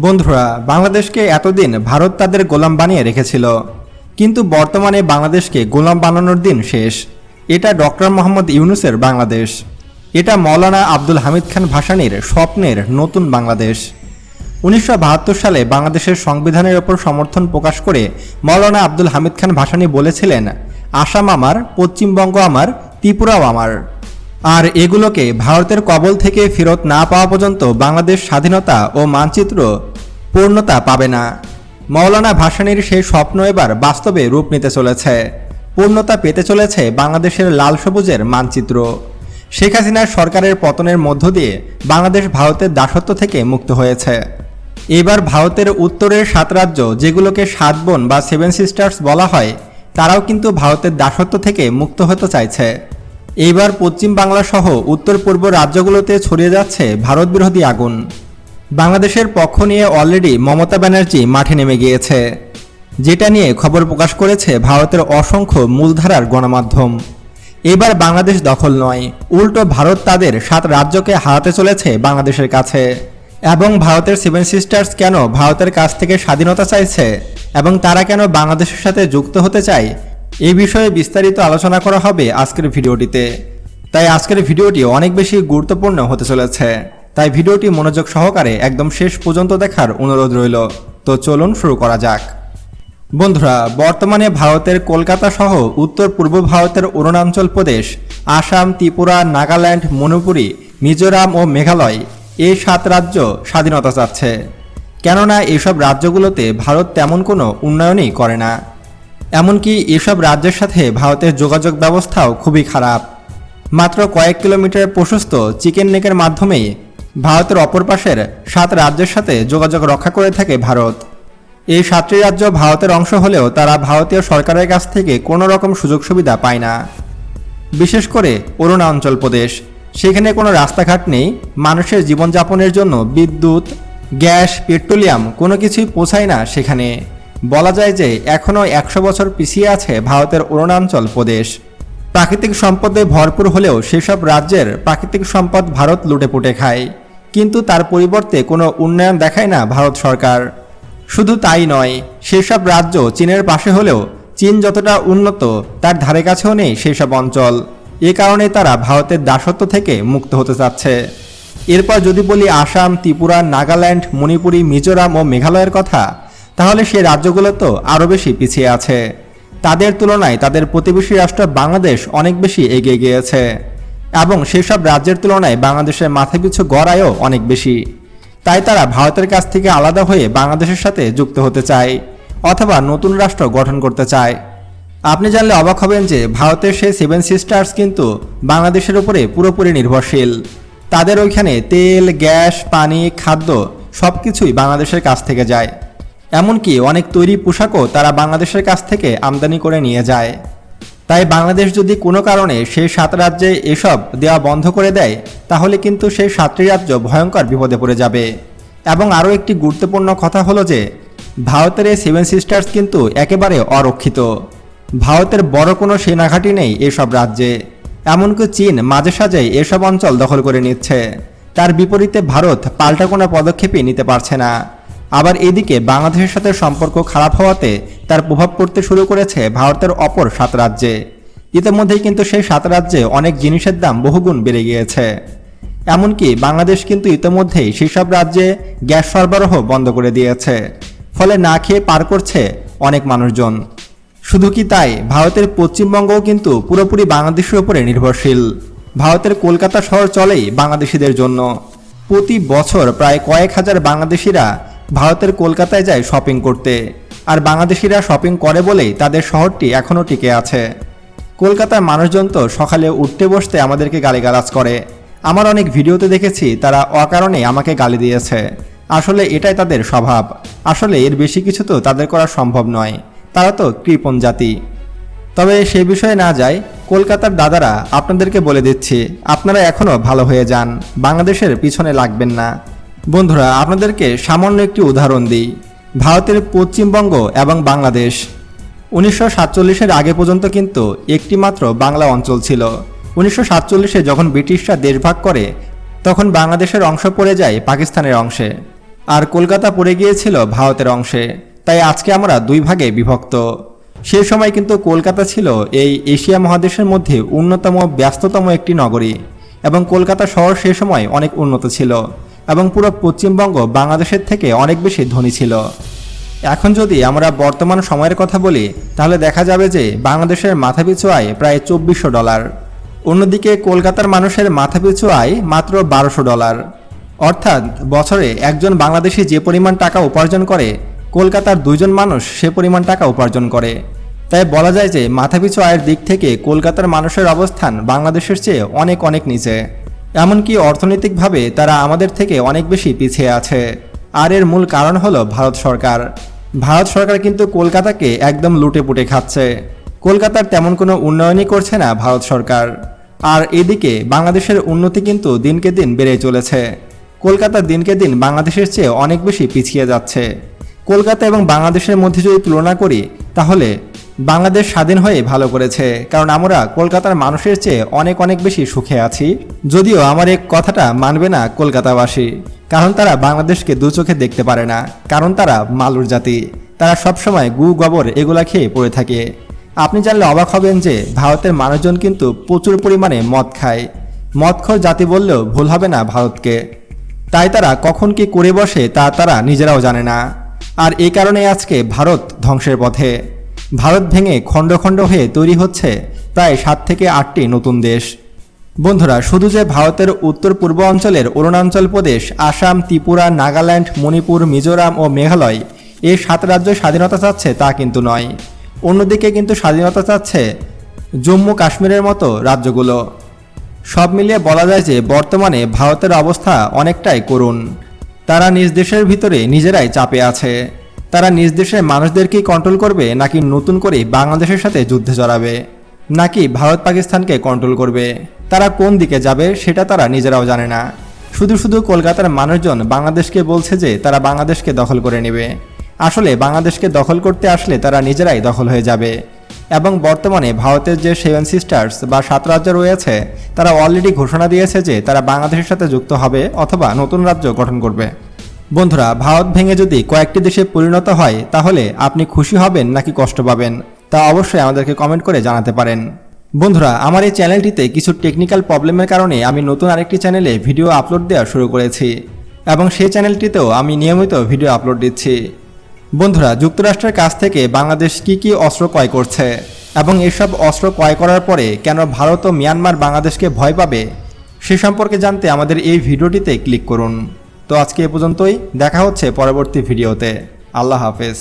বন্ধুরা, বাংলাদেশকে এতদিন ভারত তাদের গোলাম বানিয়ে রেখেছিল, কিন্তু বর্তমানে বাংলাদেশকে গোলাম বানানোর দিন শেষ। এটা ডক্টর মোহাম্মদ ইউনুসের বাংলাদেশ। এটা মৌলানা আব্দুল হামিদ খান ভাসানির স্বপ্নের নতুন বাংলাদেশ। উনিশশো বাহাত্তর সালে বাংলাদেশের সংবিধানের ওপর সমর্থন প্রকাশ করে মৌলানা আব্দুল হামিদ খান ভাসানি বলেছিলেন, আসাম আমার, পশ্চিমবঙ্গ আমার, ত্রিপুরাও আমার। আর এগুলোকে ভারতের কবল থেকে ফেরত না পাওয়া পর্যন্ত বাংলাদেশ স্বাধীনতা ও মানচিত্র পূর্ণতা পাবে না। মৌলানা ভাসানীর সেই স্বপ্ন এবার বাস্তবে রূপ নিতে চলেছে। পূর্ণতা পেতে চলেছে বাংলাদেশের লাল সবুজের মানচিত্র। শেখ হাসিনার সরকারের পতনের মধ্য দিয়ে বাংলাদেশ ভারতের দাসত্ব থেকে মুক্ত হয়েছে। এবার ভারতের উত্তরের সাত রাজ্য যেগুলোকে সাত বোন বা সেভেন সিস্টার্স বলা হয়, তারাও কিন্তু ভারতের দাসত্ব থেকে মুক্ত হতে চাইছে। এইবার পশ্চিম বাংলা সহ উত্তর পূর্ব রাজ্যগুলোতে ছড়িয়ে যাচ্ছে ভারত বিরোধী আগুন। বাংলাদেশের পক্ষ নিয়ে অলরেডি মমতা ব্যানার্জি মাঠে নেমে গিয়েছে। যেটা নিয়ে খবর প্রকাশ করেছে ভারতের অসংখ্য মূলধারার গণমাধ্যম। এবার বাংলাদেশ দখল নয়, উল্টো ভারত তাদের সাত রাজ্যকে হারাতে চলেছে বাংলাদেশের কাছে। এবং ভারতের সেভেন সিস্টার্স কেন ভারতের কাছ থেকে স্বাধীনতা চাইছে? এবং তারা কেন বাংলাদেশের সাথে যুক্ত হতে চায়? এই বিষয়ে বিস্তারিত আলোচনা করা হবে আজকের ভিডিওটিতে। তাই আজকের ভিডিওটি অনেক বেশি গুরুত্বপূর্ণ হতে চলেছে। তাই ভিডিওটি মনোযোগ সহকারে একদম শেষ পর্যন্ত দেখার অনুরোধ রইল। তো চলুন শুরু করা যাক। বন্ধুরা, বর্তমানে ভারতের কলকাতা সহ উত্তর পূর্ব ভারতের অরুণাচল প্রদেশ, আসাম, ত্রিপুরা, নাগাল্যান্ড, মণিপুরী, মিজোরাম ও মেঘালয় এই সাত রাজ্য স্বাধীনতা চাচ্ছে। কেননা এসব রাজ্যগুলোতে ভারত তেমন কোনো উন্নয়নই করে না। এমনকি এসব রাজ্যের সাথে ভারতের যোগাযোগ ব্যবস্থাও খুবই খারাপ। মাত্র কয়েক কিলোমিটার প্রশস্ত চিকেন নেকের মাধ্যমেই ভারতের অপর পাশের সাত রাজ্যের সাথে যোগাযোগ রক্ষা করে থাকে ভারত। এই সাতটি রাজ্য ভারতের অংশ হলেও তারা ভারতীয় সরকারের কাছ থেকে কোনো রকম সুযোগ সুবিধা পায় না। বিশেষ করে অরুণাচল প্রদেশ। সেখানে কোনো রাস্তাঘাট নেই, মানুষের জীবনযাপনের জন্য বিদ্যুৎ, গ্যাস, পেট্রোলিয়াম কোনো কিছুই পৌঁছায় না সেখানে। বলা যায় যে এখনও একশো বছর পিছিয়ে আছে ভারতের অরুণাঞ্চল প্রদেশ। প্রাকৃতিক সম্পদে ভরপুর হলেও সেসব রাজ্যের প্রাকৃতিক সম্পদ ভারত লুটেপুটে খায়। কিন্তু তার পরিবর্তে কোনো উন্নয়ন দেখায় না ভারত সরকার। শুধু তাই নয়, সেসব রাজ্য চীনের পাশে হলেও চীন যতটা উন্নত, তার ধারে কাছেও নেই সেসব অঞ্চল। এ কারণে তারা ভারতের দাসত্ব থেকে মুক্ত হতে চাচ্ছে। এরপর যদি বলি আসাম, ত্রিপুরা, নাগাল্যান্ড, মণিপুরী, মিজোরাম ও মেঘালয়ের কথা তাহলে সেই রাজ্যগুলো তো আরও বেশি পিছিয়ে আছে। তাদের তুলনায় তাদের প্রতিবেশী রাষ্ট্র বাংলাদেশ অনেক বেশি এগিয়ে গিয়েছে এবং সেসব রাজ্যের তুলনায় বাংলাদেশের মাথাপিছু গড় আয়ও অনেক বেশি। তাই তারা ভারতের কাছ থেকে আলাদা হয়ে বাংলাদেশের সাথে যুক্ত হতে চায় অথবা নতুন রাষ্ট্র গঠন করতে চায়। আপনি জানলে অবাক হবেন যে ভারতের সেই সেভেন সিস্টার্স কিন্তু বাংলাদেশের উপরে পুরোপুরি নির্ভরশীল। তাদের ওইখানে তেল, গ্যাস, পানি, খাদ্য সব কিছুই বাংলাদেশের কাছ থেকে যায়। এমনকি অনেক তৈরি পোশাকও তারা বাংলাদেশের কাছ থেকে আমদানি করে নিয়ে যায়। তাই বাংলাদেশ যদি কোনো কারণে সেই সাত রাজ্যে এসব দেওয়া বন্ধ করে দেয়, তাহলে কিন্তু সেই সাতটি রাজ্য ভয়ঙ্কর বিপদে পড়ে যাবে। এবং আরও একটি গুরুত্বপূর্ণ কথা হলো যে, ভারতের এই সেভেন সিস্টার্স কিন্তু একেবারে অরক্ষিত। ভারতের বড় কোনো সেনাঘাঁটি নেই এসব রাজ্যে। এমনকি চীন মাঝে সাঝে এসব অঞ্চল দখল করে নিচ্ছে। তার বিপরীতে ভারত পাল্টা কোনো পদক্ষেপই নিতে পারছে না। আবার এদিকে বাংলাদেশের সাথে সম্পর্ক খারাপ হওয়াতে তার প্রভাব পড়তে শুরু করেছে ভারতের অপর সাত রাজ্যে। ইতিমধ্যেই কিন্তু সেই সাত রাজ্যে অনেক জিনিসের দাম বহুগুণ বেড়ে গিয়েছে। এমনকি বাংলাদেশ কিন্তু ইতিমধ্যেই সেসব রাজ্যে গ্যাস সরবরাহ বন্ধ করে দিয়েছে, ফলে না খেয়ে পার করছে অনেক মানুষজন। শুধু কি তাই, ভারতের পশ্চিমবঙ্গও কিন্তু পুরোপুরি বাংলাদেশের উপরে নির্ভরশীল। ভারতের কলকাতা শহর চলেই বাংলাদেশিদের জন্য। প্রতি বছর প্রায় কয়েক হাজার বাংলাদেশিরা ভারতের কলকাতায় যায় শপিং করতে। আর বাংলাদেশিরা শপিং করে বলেই তাদের শহরটি এখনও টিকে আছে। কলকাতার মানুষজন তো সকালে উঠতে বসতে আমাদেরকে গালিগালাজ করে। আমার অনেক ভিডিওতে দেখেছি তারা অকারণে আমাকে গালি দিয়েছে। আসলে এটাই তাদের স্বভাব। আসলে এর বেশি কিছু তো তাদের করা সম্ভব নয়। তারা তো কৃপণ জাতি। তবে সে বিষয়ে না যায়, কলকাতার দাদারা আপনাদেরকে বলে দিচ্ছি, আপনারা এখনও ভালো হয়ে যান। বাংলাদেশের পিছনে লাগবেন না। বন্ধুরা, আপনাদেরকে সামান্য একটি উদাহরণ দিই। ভারতের পশ্চিমবঙ্গ এবং বাংলাদেশ। উনিশশো সাতচল্লিশের আগে পর্যন্ত কিন্তু একটি মাত্র বাংলা অঞ্চল ছিল। উনিশশো সাতচল্লিশে যখন ব্রিটিশরা দেশভাগ করে, তখন বাংলাদেশের অংশ পড়ে যায় পাকিস্তানের অংশে। আর কলকাতা পড়ে গিয়েছিল ভারতের অংশে। তাই আজকে আমরা দুই ভাগে বিভক্ত। সে সময় কিন্তু কলকাতা ছিল এই এশিয়া মহাদেশের মধ্যে অন্যতম ব্যস্ততম একটি নগরী। এবং কলকাতা শহর সে সময় অনেক উন্নত ছিল। এবং পুরো পশ্চিমবঙ্গ বাংলাদেশের থেকে অনেক বেশি ধনী ছিল। এখন যদি আমরা বর্তমান সময়ের কথা বলি, তাহলে দেখা যাবে যে বাংলাদেশের মাথাপিছু আয় প্রায় চব্বিশশো ডলার। অন্যদিকে কলকাতার মানুষের মাথাপিছু আয় মাত্র বারোশো ডলার। অর্থাৎ বছরে একজন বাংলাদেশি যে পরিমাণ টাকা উপার্জন করে, কলকাতার দুইজন মানুষ সে পরিমাণ টাকা উপার্জন করে। তাই বলা যায় যে মাথাপিছু আয়ের দিক থেকে কলকাতার মানুষের অবস্থান বাংলাদেশের চেয়ে অনেক অনেক নিচে। এমনকি অর্থনৈতিকভাবে তারা আমাদের থেকে অনেক বেশি পিছিয়ে আছে। আর এর মূল কারণ হলো ভারত সরকার। ভারত সরকার কিন্তু কলকাতাকে একদম লুটে পুটে খাচ্ছে। কলকাতার তেমন কোনো উন্নয়নই করছে না ভারত সরকার। আর এদিকে বাংলাদেশের উন্নতি কিন্তু দিনকে দিন বেড়ে চলেছে। কলকাতা দিনকে দিন বাংলাদেশের চেয়ে অনেক বেশি পিছিয়ে যাচ্ছে। কলকাতা এবং বাংলাদেশের মধ্যে যদি তুলনা করি, তাহলে বাংলাদেশ স্বাধীন হয়ে ভালো করেছে, কারণ আমরা কলকাতার মানুষের চেয়ে অনেক অনেক বেশি সুখে আছি। যদিও আমার এক কথাটা মানবে না কলকাতাবাসী, কারণ তারা বাংলাদেশকে দু চোখে দেখতে পারে না, কারণ তারা মালুর জাতি। তারা সবসময় গু গোবর এগুলা খেয়ে পড়ে থাকে। আপনি জানলে অবাক হবেন যে ভারতের মানুষজন কিন্তু প্রচুর পরিমাণে মদ খায়। মদখোর জাতি বললেও ভুল হবে না ভারতকে। তাই তারা কখন কি করে বসে তা তারা নিজেরাও জানে না। আর এই কারণে আজকে ভারত ধ্বংসের পথে। ভারত ভেঙে খণ্ড খণ্ড হয়ে তৈরি হচ্ছে প্রায় সাত থেকে আটটি নতুন দেশ। বন্ধুরা, শুধু যে ভারতের উত্তর পূর্ব অঞ্চলের অরুণাচল প্রদেশ, আসাম, ত্রিপুরা, নাগাল্যান্ড, মণিপুর, মিজোরাম ও মেঘালয় এই সাত রাজ্য স্বাধীনতা চাচ্ছে তা কিন্তু নয়। অন্যদিকে কিন্তু স্বাধীনতা চাচ্ছে জম্মু কাশ্মীরের মতো রাজ্যগুলো। সব মিলিয়ে বলা যায় যে বর্তমানে ভারতের অবস্থা অনেকটাই করুণ। তারা নিজ দেশের ভিতরে নিজেরাই চাপে আছে। তারা নিজ দেশের মানুষদেরকেই কন্ট্রোল করবে নাকি নতুন করে বাংলাদেশের সাথে যুদ্ধে জড়াবে? নাকি ভারত পাকিস্তানকে কন্ট্রোল করবে? তারা কোন দিকে যাবে সেটা তারা নিজেরাও জানে না। শুধু শুধু কলকাতার মানুষজন বাংলাদেশকে বলছে যে তারা বাংলাদেশকে দখল করে নেবে। আসলে বাংলাদেশকে দখল করতে আসলে তারা নিজেরাই দখল হয়ে যাবে। এবং বর্তমানে ভারতের যে সেভেন সিস্টার্স বা সাত রাজ্য রয়েছে, তারা অলরেডি ঘোষণা দিয়েছে যে তারা বাংলাদেশের সাথে যুক্ত হবে অথবা নতুন রাজ্য গঠন করবে। বন্ধুরা, ভারত ভেঙে যদি কয়েকটি দেশে পরিণত হয়, তাহলে আপনি খুশি হবেন নাকি কষ্ট পাবেন? তা অবশ্যই আমাদেরকে কমেন্ট করে জানাতে পারেন। বন্ধুরা, আমার এই চ্যানেলটিতে কিছু টেকনিক্যাল প্রবলেমের কারণে আমি নতুন আরেকটি চ্যানেলে ভিডিও আপলোড দেওয়া শুরু করেছি এবং সেই চ্যানেলটিতেও আমি নিয়মিত ভিডিও আপলোড দিচ্ছি। বন্ধুরা, যুক্তরাষ্ট্রের কাছ থেকে বাংলাদেশ কি কি অস্ত্র ক্রয় করছে এবং এসব অস্ত্র ক্রয় করার পরে কেন ভারত ও মিয়ানমার বাংলাদেশকে ভয় পাবে, সে সম্পর্কে জানতে আমাদের এই ভিডিওটিতে ক্লিক করুন। তো আজকে এ পর্যন্তই। দেখা হচ্ছে পরবর্তী ভিডিওতে। আল্লাহ হাফেজ।